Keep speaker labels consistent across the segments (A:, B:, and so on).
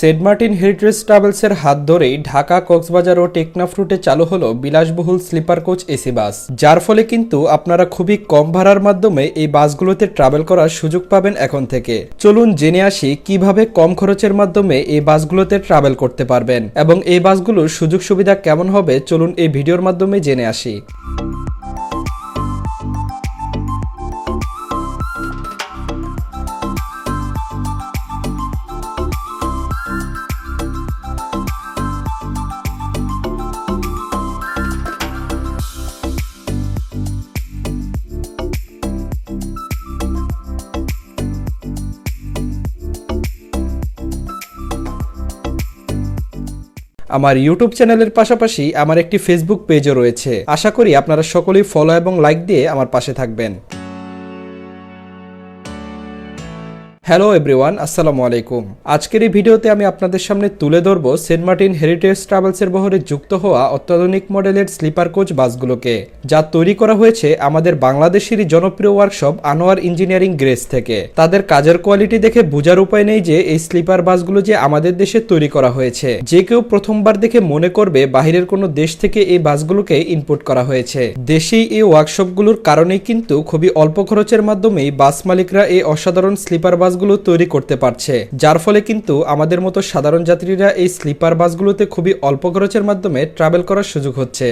A: Saint Martin heritage ট্রাভেলসের হাত ধরেই ঢাকা, কক্সবাজার ও টেকনাফ রুটে চালু হলো বিলাসবহুল স্লিপার কোচ এসি বাস। যার ফলে কিন্তু আপনারা খুবই কম ভাড়ার মাধ্যমে এই বাসগুলোতে ট্রাভেল করার সুযোগ পাবেন এখন থেকে। চলুন জেনে আসি কীভাবে কম খরচের মাধ্যমে এই বাসগুলোতে ট্রাভেল করতে পারবেন এবং এই বাসগুলোর সুযোগ সুবিধা কেমন হবে চলুন এই ভিডিওর মাধ্যমে জেনে আসি। আমার ইউটিউব চ্যানেলের পাশাপাশি আমার একটি ফেসবুক পেজও রয়েছে। আশা করি আপনারা সকলেই ফলো এবং লাইক দিয়ে আমার পাশে থাকবেন। হ্যালো এভরিওয়ান আসসালামু আলাইকুম আজকের এই ভিডিওতে আমি আপনাদের সামনে তুলে ধরব সেন্ট মার্টিন হেরিটেজ ট্রাভেলসের বহরে যুক্ত হওয়া অত্যাধুনিক মডেলের স্লিপার কোচ বাসগুলোকে, যা তৈরি করা হয়েছে আমাদের বাংলাদেশেরই জনপ্রিয় ওয়ার্কশপ আনোয়ার ইঞ্জিনিয়ারিং গ্রেস থেকে। তাদের কাজের কোয়ালিটি দেখে বোঝার উপায় নেই যে এই স্লিপার বাসগুলো যে আমাদের দেশে তৈরি করা হয়েছে। যে কেউ প্রথমবার দেখে মনে করবে বাহিরের কোনো দেশ থেকে এই বাসগুলোকে ইনপুট করা হয়েছে। দেশেই এই ওয়ার্কশপগুলোর কারণেই কিন্তু খুবই অল্প খরচের মাধ্যমেই বাস মালিকরা এই অসাধারণ স্লিপার বাসগুলো তৈরি করতে পারছে। যার ফলে কিন্তু আমাদের মতো সাধারণ যাত্রীরা এই স্লিপার বাসগুলোতে খুবই অল্প খরচের মাধ্যমে ট্রাভেল করার সুযোগ হচ্ছে।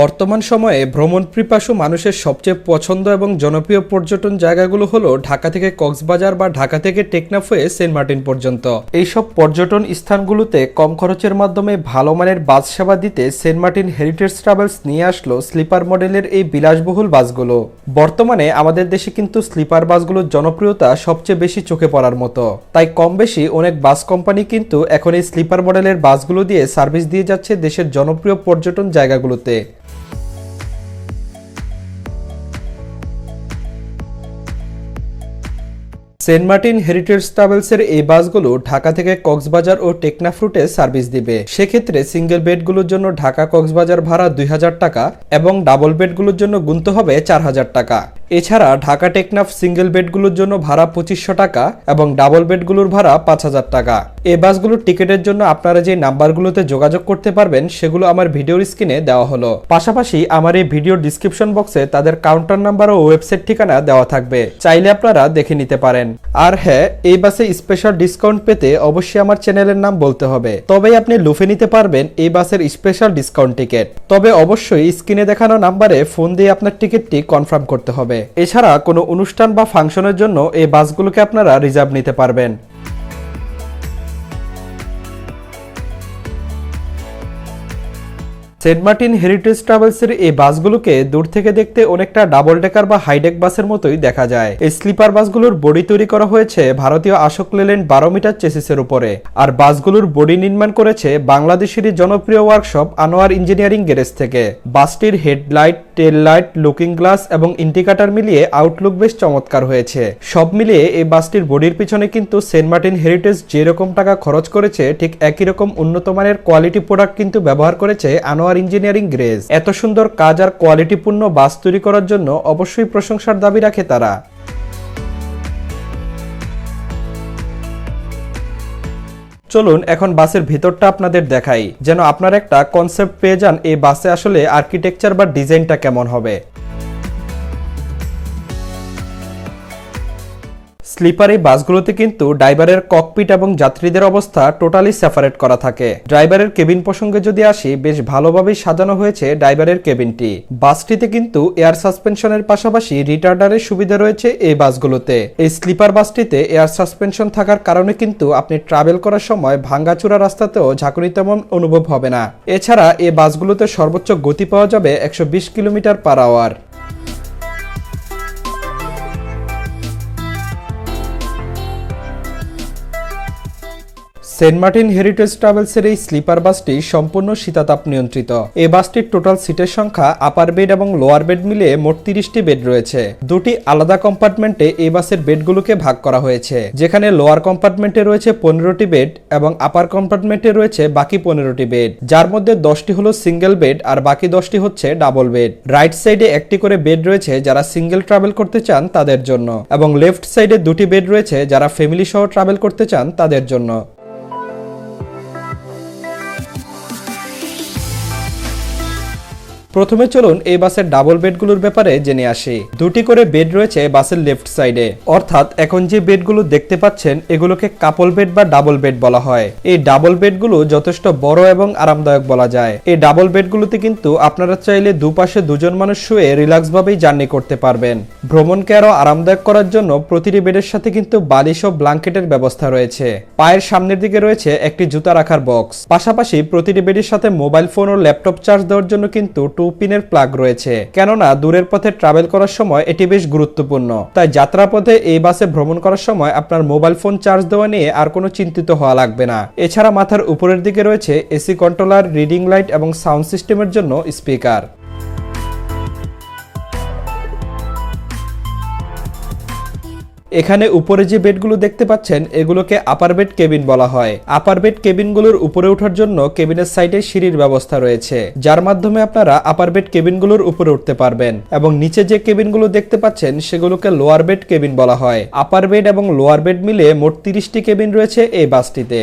A: বর্তমান সময়ে ভ্রমণ পিপাসু মানুষের সবচেয়ে পছন্দ এবং জনপ্রিয় পর্যটন জায়গাগুলো হলো ঢাকা থেকে কক্সবাজার বা ঢাকা থেকে টেকনাফ হয়ে সেন্ট মার্টিন পর্যন্ত। এইসব পর্যটন স্থানগুলোতে কম খরচের মাধ্যমে ভালো মানের বাস সেবা দিতে সেন্ট মার্টিন হেরিটেজ ট্রাভেলস নিয়ে আসলো স্লিপার মডেলের এই বিলাসবহুল বাসগুলো। বর্তমানে আমাদের দেশে কিন্তু স্লিপার বাসগুলোর জনপ্রিয়তা সবচেয়ে বেশি চোখে পড়ার মতো। তাই কম বেশি অনেক বাস কোম্পানি কিন্তু এখন এই স্লিপার মডেলের বাসগুলো দিয়ে সার্ভিস দিয়ে যাচ্ছে দেশের জনপ্রিয় পর্যটন জায়গাগুলোতে। সেন্ট মার্টিন হেরিটেজ ট্রাভেলসের এই বাসগুলো ঢাকা থেকে কক্সবাজার ও টেকনাফ রুটে সার্ভিস দিবে। সেক্ষেত্রে সিঙ্গেল বেডগুলোর জন্য ঢাকা কক্সবাজার ভাড়া দুই হাজার টাকা এবং ডাবল বেডগুলোর জন্য গুনতে হবে চার হাজার টাকা। এছাড়া ঢাকা টেকনাফ সিঙ্গেল বেডগুলোর জন্য ভাড়া পঁচিশশো টাকা এবং ডাবল বেডগুলোর ভাড়া পাঁচ হাজার টাকা। এ বাসগুলোর টিকিটের জন্য আপনারা যে নাম্বারগুলোতে যোগাযোগ করতে পারবেন, সেগুলো আমার ভিডিওর স্ক্রিনে দেওয়া হলো। পাশাপাশি আমার এই ভিডিওর ডিসক্রিপশন বক্সে তাদের কাউন্টার নাম্বার ও ওয়েবসাইট ঠিকানা দেওয়া থাকবে। চাইলে আপনারা দেখে নিতে পারেন। আর হ্যাঁ এই বাসে স্পেশাল ডিসকাউন্ট পেতে অবশ্যই আমার চ্যানেলের নাম বলতে হবে। তবেই আপনি লুফে নিতে পারবেন এই বাসের স্পেশাল ডিসকাউন্ট টিকিট তবে অবশ্যই স্ক্রিনে দেখানো নাম্বারে ফোন দিয়ে আপনার টিকিটটি কনফার্ম করতে হবে। এছাড়া কোনো অনুষ্ঠান বা ফাংশনের জন্য এই বাসগুলোকে আপনারা রিজার্ভ নিতে পারবেন। সেন্ট মার্টিন হেরিটেজ ট্রাভেলসের এই বাসগুলোকে দূর থেকে দেখতে অনেকটা ডাবল ডেকার বা হাইডেক বাসের মতোই দেখা যায়। এই স্লিপার বাসগুলোর বডি তৈরি করা হয়েছে ভারতীয় আশোক লেল্যান্ড বারো মিটার চেসিসের উপরে। আর বাসগুলোর বডি নির্মাণ করেছে বাংলাদেশেরই জনপ্রিয় ওয়ার্কশপ আনোয়ার ইঞ্জিনিয়ারিং গ্যারেজ থেকে। বাসটির headlight tail light looking glass এবং ইন্ডিকেটর মিলিয়ে আউটলুক বেশ চমৎকার হয়েছে। সব মিলিয়ে এই বাসটির বডির পিছনে কিন্তু সেন্ট মার্টিন হেরিটেজ যেরকম টাকা খরচ করেছে, ঠিক একই রকম উন্নত মানের কোয়ালিটি প্রোডাক্ট কিন্তু ব্যবহার করেছে আনোয়ার ইঞ্জিনিয়ারিং গ্রেজ এত সুন্দর কাজ আর কোয়ালিটিপূর্ণ বাস তৈরি করার জন্য অবশ্যই প্রশংসার দাবি রাখে তারা। চলুন এখন বাসের ভেতরটা আপনাদের দেখাই, যেন আপনার একটা কনসেপ্ট পেয়ে যান এই বাসে আসলে আর্কিটেকচার বা ডিজাইনটা কেমন হবে। স্লিপার বাসগুলোতে কিন্তু ড্রাইভারের ককপিট এবং যাত্রীদের অবস্থা টোটালি সেপারেট করা থাকে। ড্রাইভারের কেবিন প্রসঙ্গে যদি আসি, বেশ ভালোভাবেই সাজানো হয়েছে ড্রাইভারের কেবিনটি। বাসটিতে কিন্তু এয়ার সাসপেনশনের পাশাপাশি রিটার্ডারের সুবিধা রয়েছে এই বাসগুলোতে। এই স্লিপার বাসটিতে এয়ার সাসপেনশন থাকার কারণে কিন্তু আপনি ট্রাভেল করার সময় ভাঙ্গাচুরা রাস্তাতেও ঝাঁকুনি তেমন অনুভব হবে না। এছাড়া এই বাসগুলোতে সর্বোচ্চ গতি পাওয়া যাবে একশো বিশ kilometre per hour. Saint Martin heritage ট্রাভেলসের এই স্লিপার বাসটি সম্পূর্ণ শীতাতাপ নিয়ন্ত্রিত। এই বাসটির টোটাল সিটের সংখ্যা আপার বেড এবং লোয়ার বেড মিলে মোট তিরিশটি বেড রয়েছে। দুটি আলাদা কম্পার্টমেন্টে এই বাসের বেডগুলোকে ভাগ করা হয়েছে। যেখানে লোয়ার কম্পার্টমেন্টে রয়েছে পনেরোটি বেড এবং আপার কম্পার্টমেন্টে রয়েছে বাকি পনেরোটি বেড। যার মধ্যে দশটি হলো সিঙ্গেল বেড আর বাকি দশটি হচ্ছে ডাবল বেড। রাইট সাইডে একটি করে বেড রয়েছে যারা সিঙ্গেল ট্রাভেল করতে চান তাদের জন্য এবং লেফট সাইডে দুটি বেড রয়েছে যারা ফ্যামিলি সহ ট্রাভেল করতে চান তাদের জন্য। প্রথমে চলুন এই বাসের ডাবল বেডগুলোর ব্যাপারে জেনে আসি। দুটি করে বেড রয়েছে বাসের লেফট সাইডে অর্থাৎ এখন যে বেডগুলো দেখতে পাচ্ছেন, এগুলোকে কাপল বেড বা ডাবল বেড বলা হয়। এই ডাবল বেডগুলো যথেষ্ট বড় এবং আরামদায়ক বলা যায়। এই ডাবল বেডগুলোতে কিন্তু আপনারা চাইলে দুপাশে দুজন মানুষ শুয়ে রিল্যাক্স ভাবেই জার্নি করতে পারবেন। ভ্রমণকে আরও আরামদায়ক করার জন্য প্রতিটি বেডের সাথে কিন্তু বালিশ ও ব্ল্যাঙ্কেটের ব্যবস্থা রয়েছে। পায়ের সামনের দিকে রয়েছে একটি জুতা রাখার বক্স পাশাপাশি প্রতিটি বেডের সাথে মোবাইল ফোন ও ল্যাপটপ চার্জ দেওয়ার জন্য কিন্তু টু পিনের প্লাগ রয়েছে। কেননা, দূরের পথে ট্রাভেল করার সময় এটি বেশ গুরুত্বপূর্ণ। তাই যাত্রাপথে এই বাসে ভ্রমণ করার সময় আপনার মোবাইল ফোন চার্জ দেওয়া নিয়ে আর কোনো চিন্তিত হওয়া লাগবে না। এছাড়া মাথার উপরের দিকে রয়েছে এসি কন্ট্রোলার রিডিং লাইট এবং সাউন্ড সিস্টেমের জন্য স্পিকার এখানে উপরে যে বেডগুলো দেখতে পাচ্ছেন, এগুলোকে আপার বেড কেবিন বলা হয়। আপার বেড কেবিনগুলোর উপরে ওঠার জন্য কেবিনের সাইডে সিঁড়ির ব্যবস্থা রয়েছে। যার মাধ্যমে আপনারা আপার বেড কেবিনগুলোর উপরে উঠতে পারবেন এবং নিচে যে কেবিনগুলো দেখতে পাচ্ছেন, সেগুলোকে লোয়ার বেড কেবিন বলা হয়। আপার বেড এবং লোয়ার বেড মিলে মোট তিরিশটি কেবিন রয়েছে এই বাসটিতে।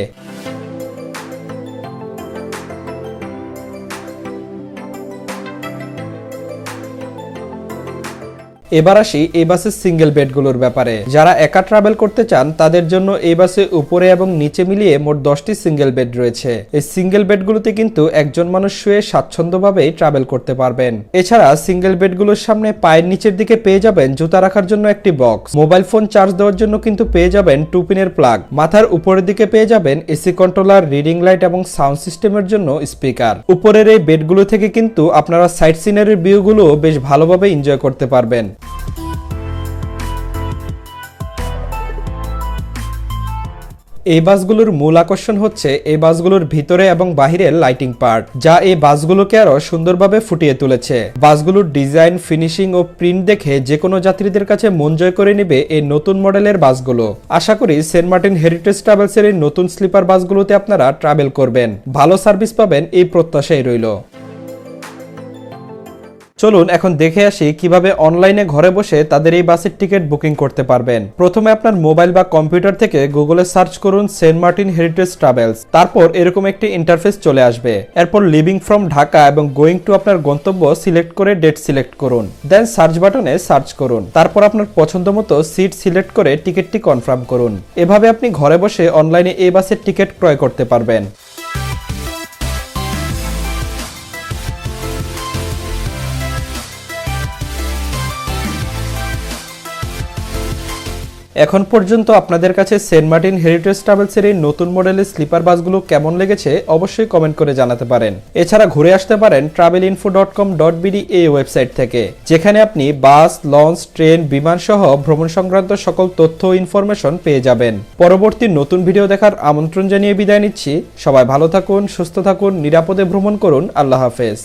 A: এবার আসি এই বাসের সিঙ্গেল বেডগুলোর ব্যাপারে। যারা একা ট্রাভেল করতে চান, তাদের জন্য এই বাসে উপরে এবং নিচে মিলিয়ে মোট দশটি সিঙ্গেল বেড রয়েছে। এই সিঙ্গেল বেডগুলোতে কিন্তু একজন মানুষ শুয়ে স্বাচ্ছন্দ্যভাবেই ট্রাভেল করতে পারবেন। এছাড়া সিঙ্গেল বেডগুলোর সামনে পায়ের নিচের দিকে পেয়ে যাবেন জুতা রাখার জন্য একটি বক্স মোবাইল ফোন চার্জ দেওয়ার জন্য কিন্তু পেয়ে যাবেন টু পিনের প্লাগ মাথার উপরের দিকে পেয়ে যাবেন এসি কন্ট্রোলার রিডিং লাইট এবং সাউন্ড সিস্টেমের জন্য স্পিকার উপরের এই বেডগুলো থেকে কিন্তু আপনারা সাইট সিনারির ভিউগুলো বেশ ভালোভাবে এনজয় করতে পারবেন। এই বাসগুলোর মূল আকর্ষণ হচ্ছে এই বাসগুলোর ভিতরে এবং বাহিরের লাইটিং পার্ট যা এই বাসগুলোকে আরও সুন্দরভাবে ফুটিয়ে তুলেছে। বাসগুলোর ডিজাইন ফিনিশিং ও প্রিন্ট দেখে যে কোনো যাত্রীদের কাছে মন জয় করে নেবে এই নতুন মডেলের বাসগুলো। আশা করি সেন্ট মার্টিন হেরিটেজ ট্রাভেলসের এই নতুন স্লিপার বাসগুলোতে আপনারা ট্রাভেল করবেন। ভালো সার্ভিস পাবেন, এই প্রত্যাশাই রইল। চলুন, এখন দেখে আসি কীভাবে অনলাইনে ঘরে বসে তাদের এই বাসের টিকিট বুকিং করতে পারবেন। প্রথমে আপনার মোবাইল বা কম্পিউটার থেকে গুগলে সার্চ করুন সেন্ট মার্টিন হেরিটেজ ট্রাভেলস। তারপর এরকম একটি ইন্টারফেস চলে আসবে। এরপর লিভিং ফ্রম ঢাকা এবং গোয়িং টু আপনার গন্তব্য সিলেক্ট করে ডেট সিলেক্ট করুন। দেন সার্চ বাটনে সার্চ করুন। তারপর আপনার পছন্দ মতো সিট সিলেক্ট করে টিকিটটি কনফার্ম করুন। এভাবে আপনি ঘরে বসে অনলাইনে এই বাসের টিকিট ক্রয় করতে পারবেন। এখন পর্যন্ত আপনাদের কাছে সেন্ট মার্টিন হেরিটেজ ট্রাভেলসের এই নতুন মডেলের স্লিপার বাসগুলো কেমন লেগেছে অবশ্যই কমেন্ট করে জানাতে পারেন। এছাড়া ঘুরে আসতে পারেন travel info dot com dot BD এই ওয়েবসাইট থেকে, যেখানে আপনি বাস, লঞ্চ, ট্রেন, বিমান সহ ভ্রমণ সংক্রান্ত সকল তথ্য ইনফরমেশন পেয়ে যাবেন। পরবর্তী নতুন ভিডিও দেখার আমন্ত্রণ জানিয়ে বিদায় নিচ্ছি। সবাই ভালো থাকুন, সুস্থ থাকুন, নিরাপদে ভ্রমণ করুন। আল্লাহ হাফেজ।